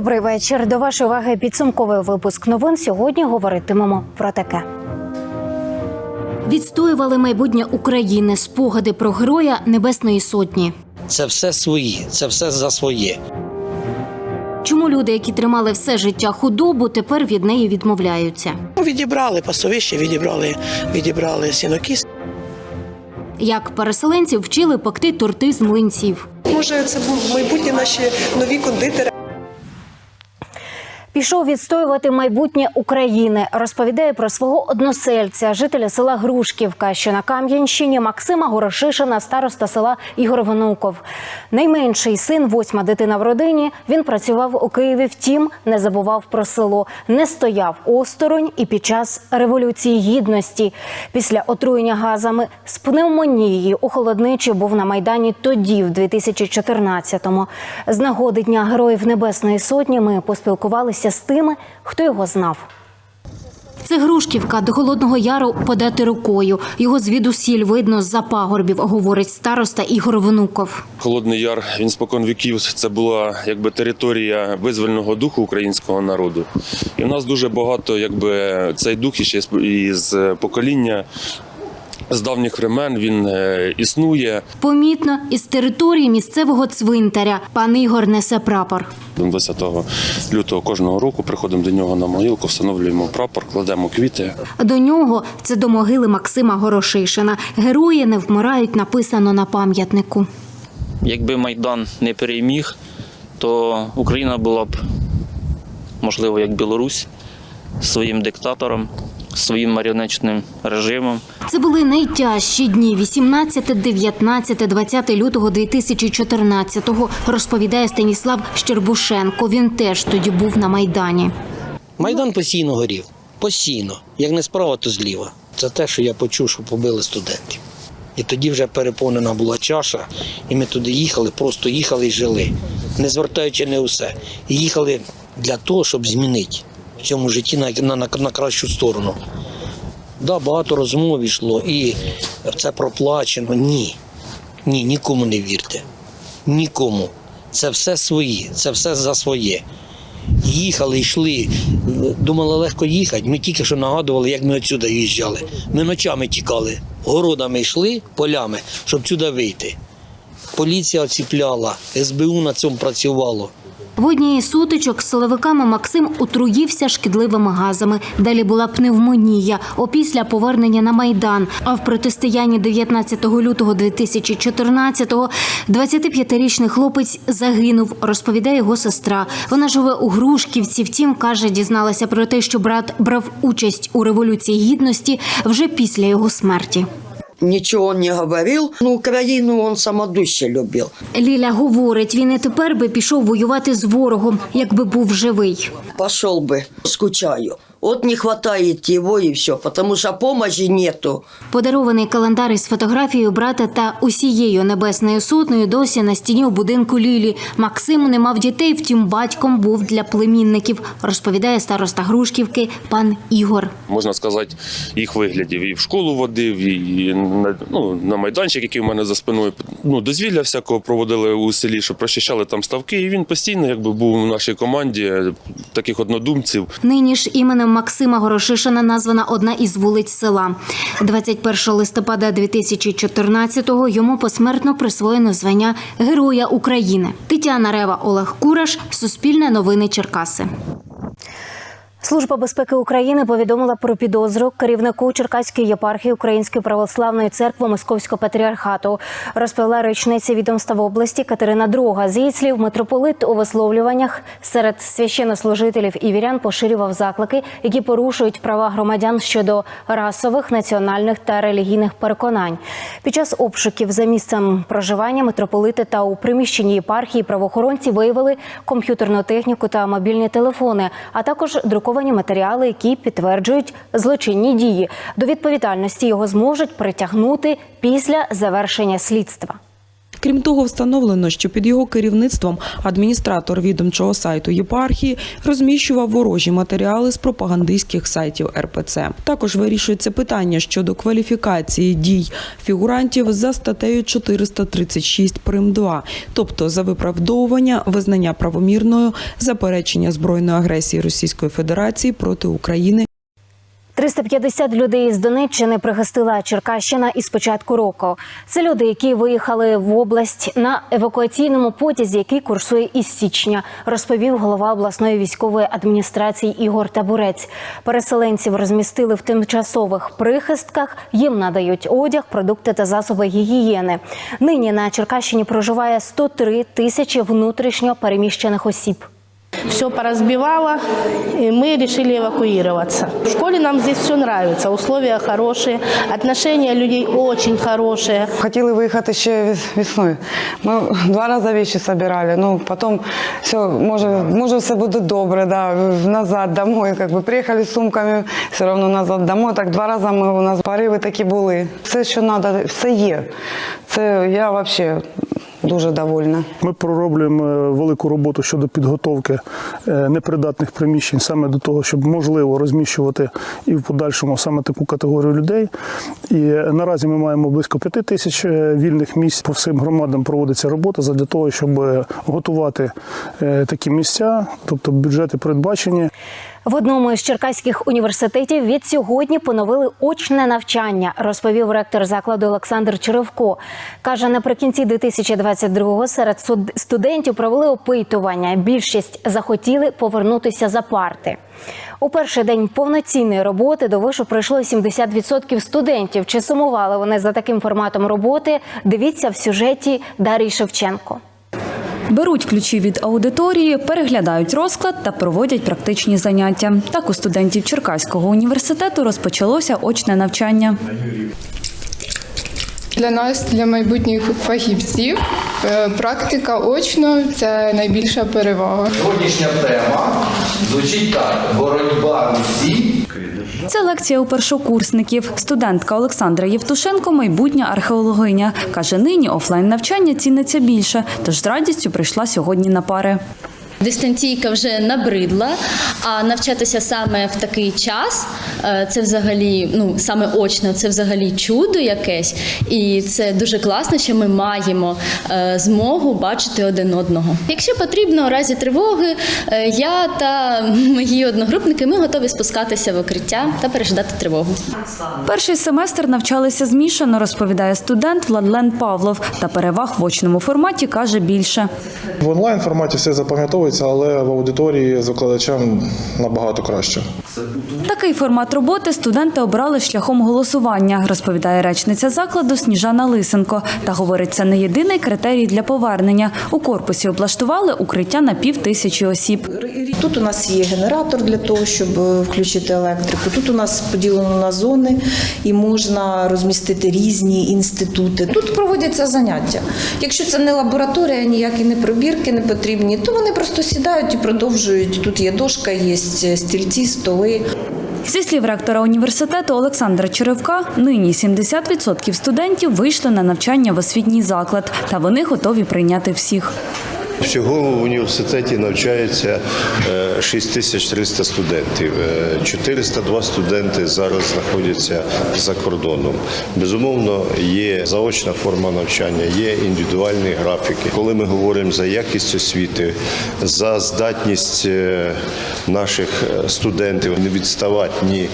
Добрий вечір. До вашої уваги підсумковий випуск новин. Сьогодні говоритимемо про таке. Відстоювали майбутнє України, спогади про героя Небесної Сотні. Це все свої, це все за своє. Чому люди, які тримали все життя худобу, тепер від неї відмовляються? Ну, Відібрали пасовище, відібрали, відібрали сінокіс. Як переселенців вчили пекти торти з млинців? Може, це будуть майбутні наші нові кондитери. Пішов відстоювати майбутнє України. Розповідає про свого односельця, жителя села Грушківка, що на Кам'янщині Максима Горошишина, староста села Ігор Внуков. Найменший син, восьма дитина в родині. Він працював у Києві. Втім, не забував про село, не стояв осторонь і під час революції гідності. Після отруєння газами з пневмонією у холодничі був на майдані тоді, в 2014-му. З нагоди Дня Героїв Небесної Сотні ми поспілкувалися з тими, хто його знав. Це Грушківка до Холодного Яру подати рукою. Його звідусіль видно з-за пагорбів, говорить староста Ігор Внуков. Холодний Яр він спокон віків. Це була якби територія визвольного духу українського народу. І в нас дуже багато, якби цей дух іще із покоління. З давніх времен він е, існує. Помітно, із території місцевого цвинтаря пан Ігор несе прапор. 20 лютого кожного року приходимо до нього на могилку, встановлюємо прапор, кладемо квіти. До нього це до могили Максима Горошишина. Герої не вмирають, написано на пам'ятнику. Якби Майдан не переміг, то Україна була б, можливо, як Білорусь, своїм диктатором, своїм маріонетчним режимом. Це були найтяжчі дні 18, 19, 20 лютого 2014-го, розповідає Станіслав Щербушенко. Він теж тоді був на Майдані. Майдан постійно горів. Постійно. Як не справа, то зліва. Це те, що я почув, що побили студентів. І тоді вже переповнена була чаша, і ми туди їхали, просто їхали і жили, не звертаючи не усе. І їхали для того, щоб змінити в цьому житті на, на, на, на кращу сторону. Да, багато розмов йшло, і це проплачено. Ні. Ні, нікому не вірте. Нікому. Це все свої, це все за своє. Їхали, йшли, думали легко їхати. Ми тільки що нагадували, як ми отсюди їжджали. Ми ночами тікали, городами йшли, полями, щоб сюди вийти. Поліція оціпляла, СБУ на цьому працювало. В одній із сутичок з силовиками Максим отруївся шкідливими газами. Далі була пневмонія. Опісля повернення на майдан. А в протистоянні 19 лютого 2014-го 25-річний хлопець загинув. Розповідає його сестра. Вона живе у Грушківці. Втім, каже, дізналася про те, що брат брав участь у революції гідності вже після його смерті. Ничего он не говорив. Ну, Україну он самодуще любив. Ліля говорить, він і тепер би пішов воювати з ворогом, якби був живий. Пішов би, скучаю. Вот не хватает его и все, потому что помощи нету. Подарований календар із фотографією брата та усією небесною сотнею досі на стіні у будинку Лілі. Максим не мав дітей, втім батьком був для племінників, розповідає староста Грушківки пан Ігор. Можна сказати, їх виглядів. І в школу водив, і на, ну, на майданчик, який в мене за спиною. Ну, дозвілля всякого проводили у селі, що прочищали там ставки. І він постійно якби, був у нашій команді таких однодумців. Нині ж іменем Максима Горошишина названа одна із вулиць села. 21 листопада 2014-го йому посмертно присвоєно звання Героя України. Тетяна Рева, Олег Кураш, Суспільне новини Черкаси. Служба безпеки України повідомила про підозру керівнику Черкаської єпархії Української православної церкви Московського патріархату. Розповіла речниця відомства в області Катерина Друга. З її слів, митрополит у висловлюваннях серед священнослужителів і вірян поширював заклики, які порушують права громадян щодо расових, національних та релігійних переконань. Під час обшуків за місцем проживання митрополити та у приміщенні єпархії правоохоронці виявили комп'ютерну техніку та мобільні телефони, а також друковані матеріали, які підтверджують злочинні дії. До відповідальності його зможуть притягнути після завершення слідства. Крім того, встановлено, що під його керівництвом адміністратор відомчого сайту єпархії розміщував ворожі матеріали з пропагандистських сайтів РПЦ. Також вирішується питання щодо кваліфікації дій фігурантів за статтею 436 прим 2, тобто за виправдовування, визнання правомірною, заперечення збройної агресії Російської Федерації проти України 350 людей з Донеччини пригостила Черкащина із початку року. Це люди, які виїхали в область на евакуаційному потязі, який курсує із січня, розповів голова обласної військової адміністрації Ігор Табурець. Переселенців розмістили в тимчасових прихистках. Їм надають одяг, продукти та засоби гігієни. Нині на Черкащині проживає 103 тисячі внутрішньо переміщених осіб. Все поразбивало, и мы решили эвакуироваться. В школе нам здесь все нравится, условия хорошие, отношения людей очень хорошие. Хотіли виїхати ще вес- весною. Ми два рази вещи собирали. Ну, потім все, може, може все буде добре, да, назад, домой. Как би, приїхали з сумками, все одно назад домой. Так два рази ми, у нас пориви такі були. Все, що треба, все є. Це я взагалі дуже довольна. Ми пророблюємо е, велику роботу щодо підготовки е, непридатних приміщень саме до того, щоб можливо розміщувати і в подальшому саме таку категорію людей. І е, наразі ми маємо близько п'яти тисяч вільних місць. По всім громадам проводиться робота для того, щоб готувати такі місця, тобто бюджети передбачені. В одному із черкаських університетів від сьогодні поновили очне навчання, розповів ректор закладу Олександр Черевко. Каже, наприкінці 2022-го серед студентів провели опитування. Більшість захотіли повернутися за парти. У перший день повноцінної роботи до вишу прийшло 70% студентів. Чи сумували вони за таким форматом роботи? Дивіться в сюжеті Дарії Шевченко. Беруть ключі від аудиторії, переглядають розклад та проводять практичні заняття. Так у студентів Черкаського університету розпочалося очне навчання. Для нас, для майбутніх фахівців, е, практика очно це найбільша перевага. Сьогоднішня тема звучить так: боротьба усі. Це лекція у першокурсників. Студентка Олександра Євтушенко, майбутня археологиня. Каже, нині офлайн навчання ціниться більше, тож з радістю прийшла сьогодні на пари. Дистанційка вже набридла, а навчатися саме в такий час е, це взагалі, ну саме очно, це взагалі чудо якесь, і це дуже класно, що ми маємо е, змогу бачити один одного. Якщо потрібно, у разі тривоги, е, я та мої одногрупники ми готові спускатися в укриття та пережидати тривогу. Перший семестр навчалися змішано, розповідає студент Владлен Павлов. Та переваг в очному форматі каже більше. В онлайн форматі все запам'ятовується, але в аудиторії з викладачем набагато краще. Такий формат роботи студенти обрали шляхом голосування, розповідає речниця закладу Сніжана Лисенко. Та говорить, це не єдиний критерій для повернення. У корпусі облаштували укриття на пів тисячі осіб. Тут у нас є генератор для того, щоб е, включити електрику. Тут у нас поділено на зони і можна розмістити різні інститути. Тут проводяться заняття. Якщо це не лабораторія, ніякі не пробірки не потрібні, то вони просто сідають і продовжують. Тут є дошка, є стільці, столи. Зі слів ректора університету Олександра Черевка, нині 70% студентів вийшли на навчання в освітній заклад, та вони готові прийняти всіх. Всього в університеті навчається е, 6300 студентів. Е, 402 студенти зараз знаходяться за кордоном. Безумовно, є заочна форма навчання, є індивідуальні графіки. Коли ми говоримо за якість освіти, за здатність е, наших е, студентів не відставати ні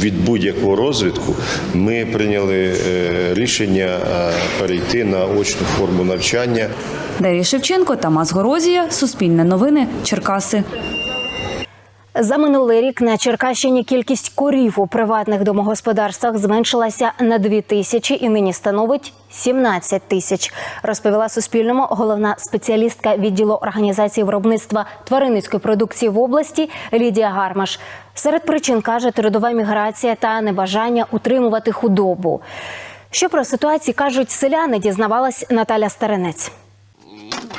від будь-якого розвитку, ми прийняли е, рішення е, перейти на очну форму навчання. Дар'я Шевченко, Тамас Горозія, Суспільне новини, Черкаси. За минулий рік на Черкащині кількість корів у приватних домогосподарствах зменшилася на 2 тисячі і нині становить 17 тисяч. Розповіла Суспільному головна спеціалістка відділу організації виробництва тваринницької продукції в області Лідія Гармаш. Серед причин каже трудова міграція та небажання утримувати худобу. Що про ситуацію кажуть селяни, дізнавалась Наталя Старинець.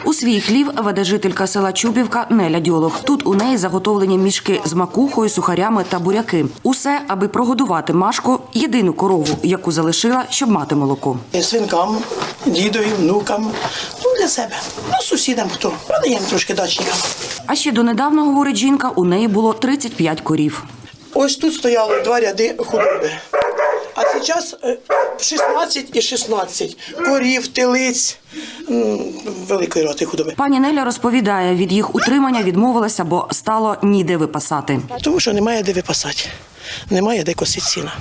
У свій хлів веде жителька села Чубівка Неля Дьолог. Тут у неї заготовлені мішки з макухою, сухарями та буряки. Усе, аби прогодувати Машку, єдину корову, яку залишила, щоб мати молоко. Свинкам, дідові, внукам, ну для себе. Ну, сусідам хто. Продаємо трошки дачникам. А ще донедавна, говорить жінка, у неї було 35 корів. Ось тут стояли два ряди худоби. А зараз е, 16 і 16 корів, телиць, великої роти худоби. Пані Неля розповідає, від їх утримання відмовилася, бо стало ніде випасати. Тому що немає де випасати, немає де косити сіна.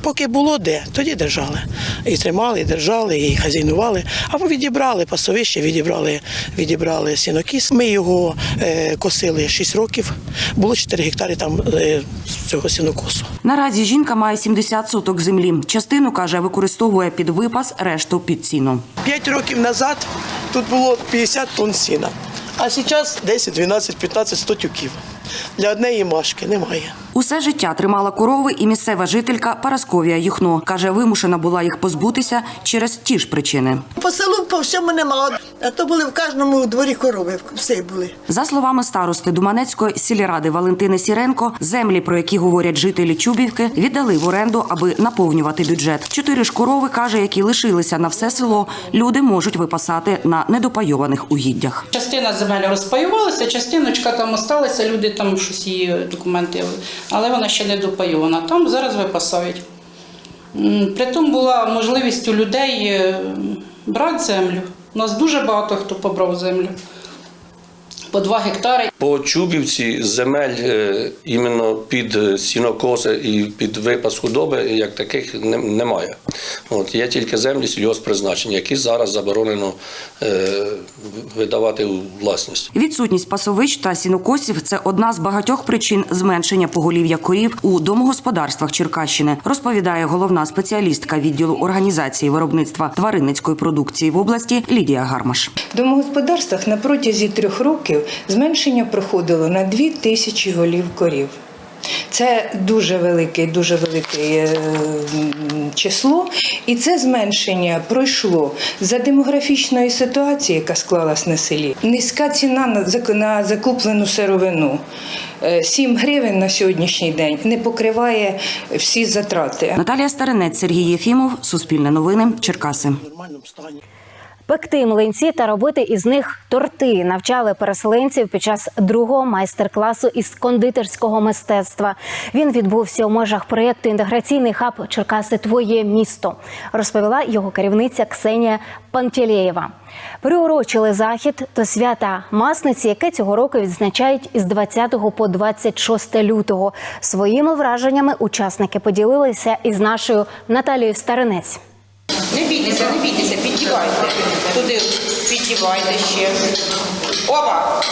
Поки було де, тоді держали. І тримали, і держали, і хазяйнували. Або відібрали пасовище, відібрали, відібрали сінокіс. Ми його е, косили 6 років. Було 4 гектари там е, цього сінокосу. Наразі жінка має 70 соток землі. Частину каже, використовує під випас, решту під ціну. П'ять років назад тут було 50 тонн сіна, а зараз 10, 12, 15, 100 тюків. Для однієї машки немає. Усе життя тримала корови і місцева жителька Парасковія Юхно. Каже, вимушена була їх позбутися через ті ж причини. По селу по всьому нема, а то були в кожному дворі корови, всі були. За словами старости Думанецької сільради Валентини Сіренко, землі, про які говорять жителі Чубівки, віддали в оренду, аби наповнювати бюджет. Чотири ж корови каже, які лишилися на все село, люди можуть випасати на недопайованих угіддях. Частина земель розпаювалася, частиночка там осталася, люди там щось її документи, але вона ще не допайована. Там зараз випасають. Притом була можливість у людей е, брати землю. У нас дуже багато хто побрав землю. По два гектари. По Чубівці земель е, іменно під е, сінокоси і під випас худоби, як таких немає. От, є тільки землі сільгосппризначення, які зараз заборонено е, видавати у власність. Відсутність пасовищ та сінокосів це одна з багатьох причин зменшення поголів'я корів у домогосподарствах Черкащини, розповідає головна спеціалістка відділу організації виробництва тваринницької продукції в області Лідія Гармаш. В домогосподарствах на протязі трьох років зменшення проходило на 2 тисячі голів корів. Це дуже велике, дуже велике е, число, і це зменшення пройшло за демографічної ситуації, яка склалась на селі. Низька ціна на закуплену сировину. Е, 7 гривень на сьогоднішній день не покриває всі затрати. Наталія Старинець, Сергій Єфімов, Суспільне новини, Черкаси. Пекти млинці та робити із них торти навчали переселенців під час другого майстер-класу із кондитерського мистецтва. Він відбувся у межах проєкту Інтеграційний хаб Черкаси Твоє місто, розповіла його керівниця Ксенія Пантелєєва. Приурочили захід до свята Масниці, яке цього року відзначають із 20 по 26 лютого. Своїми враженнями учасники поділилися із нашою Наталією Старинець. Не бійтеся, не бійтеся, піддівайте. Туди піддівайте ще. Опа!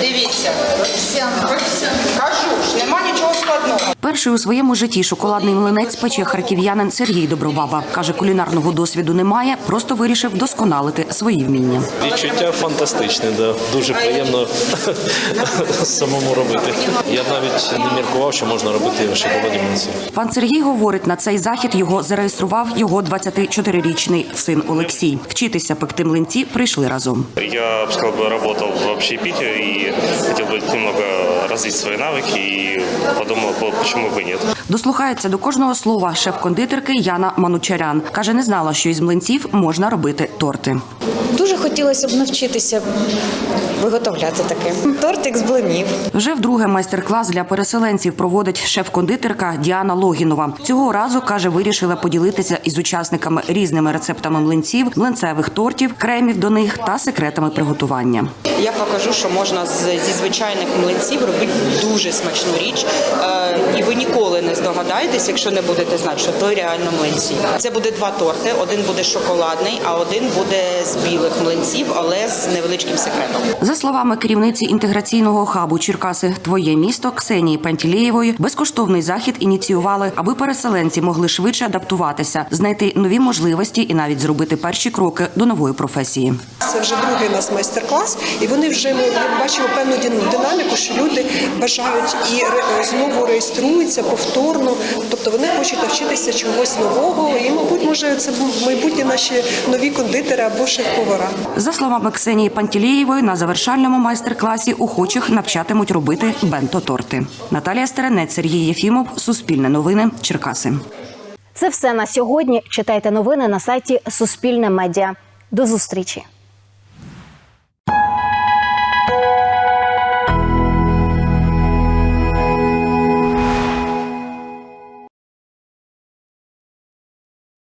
Дивіться. Кажу ж, нема нічого складного. Перший у своєму житті шоколадний млинець пече харків'янин Сергій Добробаба. Каже, кулінарного досвіду немає, просто вирішив вдосконалити свої вміння. Відчуття фантастичне, да. дуже приємно самому робити. Я навіть не міркував, що можна робити шоколадні млинці. Пан Сергій говорить, на цей захід його зареєстрував його 24-річний син Олексій. Вчитися пекти млинці прийшли разом. Я бы сказал, бы, работал в общепите и хотел бы немного развить свои навыки и подумал, по- почему бы нет. Дослухається до кожного слова шеф-кондитерки Яна Манучарян. Каже, не знала, що із млинців можна робити торти. Дуже хотілося б навчитися виготовляти таке. Тортик з блинів. Вже вдруге майстер-клас для переселенців проводить шеф-кондитерка Діана Логінова. Цього разу каже, вирішила поділитися із учасниками різними рецептами млинців, млинцевих тортів, кремів до них та секретами приготування. Я покажу, що можна зі звичайних млинців робити дуже смачну річ. Е, і ви ніколи не здогадаєтесь, якщо не будете знати, що то реально млинці. Це буде два торти. Один буде шоколадний, а один буде з білих млинців, але з невеличким секретом. За словами керівниці інтеграційного хабу Черкаси Твоє місто Ксенії Пантілєєвої, безкоштовний захід ініціювали, аби переселенці могли швидше адаптуватися, знайти нові можливості і навіть зробити перші кроки до нової професії. Це вже другий у нас майстер-клас, і вони вже ми бачимо певну дин- динаміку, що люди бажають і знову реєструються повторно. Тобто вони хочуть навчитися чогось нового, і, мабуть, може це майбутні наші нові кондитери або шеф-повари. Вчора. За словами Ксенії Пантілєєвої, на завершальному майстер-класі охочих навчатимуть робити бенто-торти. Наталія Стеренець, Сергій Єфімов, Суспільне новини, Черкаси. Це все на сьогодні. Читайте новини на сайті Суспільне Медіа. До зустрічі.